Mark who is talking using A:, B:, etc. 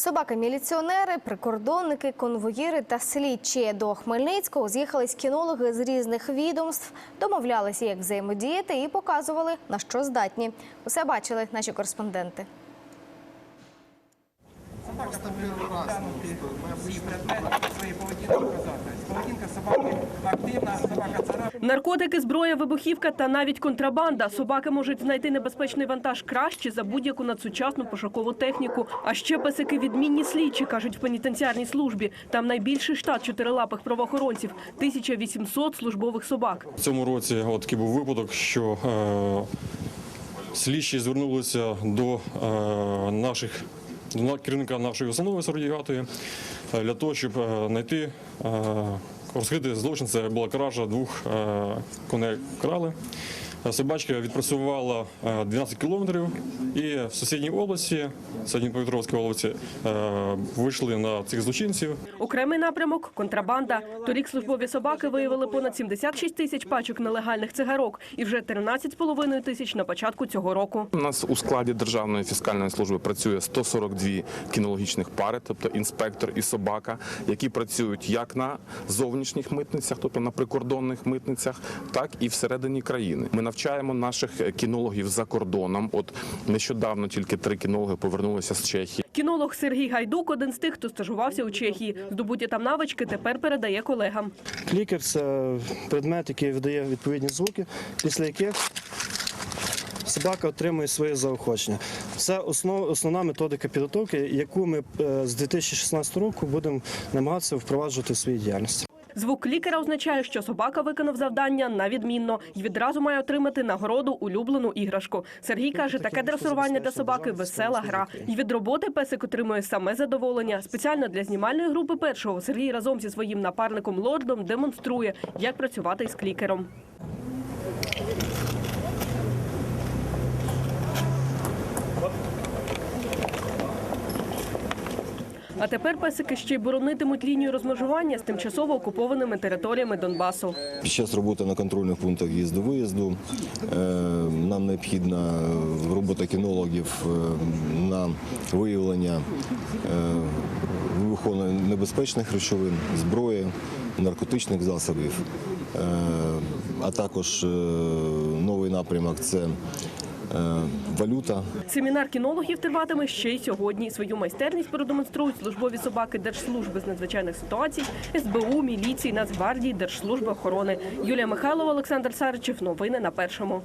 A: Собаки-міліціонери, прикордонники, конвоїри та слідчі до Хмельницького з'їхались кінологи з різних відомств, домовлялися, як взаємодіяти, і показували на що здатні. Усе бачили наші кореспонденти.
B: Всі предмети своєї поведінки показати. Поведінка собаки активна, собака царапина.
C: Наркотики, зброя, вибухівка та навіть контрабанда. Собаки можуть знайти небезпечний вантаж краще за будь-яку надсучасну пошукову техніку. А ще песики відмінні слідчі, кажуть в пенітенціарній службі. Там найбільший штат чотирилапих правоохоронців – 1800 службових собак.
D: В цьому році от такий був випадок, що е, слідчі звернулися до е, наших до керівника нашої установи 49-ї е, для того, щоб е, знайти розхити розкрити злочин. Це була кража двох е, коней крали. Е, Собачка відпрацювала е, 12 кілометрів і в сусідній області, Дніпропетровській області, е, вийшли на цих злочинців.
C: Окремий напрямок – контрабанда. Торік службові собаки виявили понад 76 тисяч пачок нелегальних цигарок і вже 13,5 тисяч на початку цього року.
E: У нас у складі Державної фіскальної служби працює 142 кінологічних пари, тобто інспектор і собака, які працюють як на зовнішніх митницях, тобто на прикордонних митницях, так і всередині країни. Ми навчаємо наших кінологів за кордоном. От нещодавно тільки три кінологи повернулися з Чехії.
C: Кінолог Сергій Гайдук – один з тих, хто стажувався у Чехії. Здобуті там навички тепер передає колегам.
F: Клікер це предмет, який видає відповідні звуки, після яких собака отримує своє заохочення. Це основ, основна методика підготовки, яку ми е, з 2016 року будемо намагатися впроваджувати в своїй діяльності.
C: Звук лікера означає, що собака виконав завдання на відмінно і відразу має отримати нагороду улюблену іграшку. Сергій каже, таке дресурування для собаки весела гра. І від роботи песик отримує саме задоволення. Спеціально для знімальної групи першого Сергій разом зі своїм напарником лордом демонструє, як працювати із клікером. А тепер песики ще й боронитимуть лінію розмежування з тимчасово окупованими територіями Донбасу.
G: Під час роботи на контрольних пунктах в'їзду-виїзду е, нам необхідна робота кінологів е, на виявлення е, вибухонебезпечних речовин, зброї, наркотичних засобів, а також новий напрямок це валюта.
C: Семінар кінологів триватиме ще й сьогодні. Свою майстерність продемонструють службові собаки Держслужби з надзвичайних ситуацій, СБУ, міліції, Нацгвардії, Держслужби охорони. Юлія Михайлова, Олександр Саричев. Новини на першому.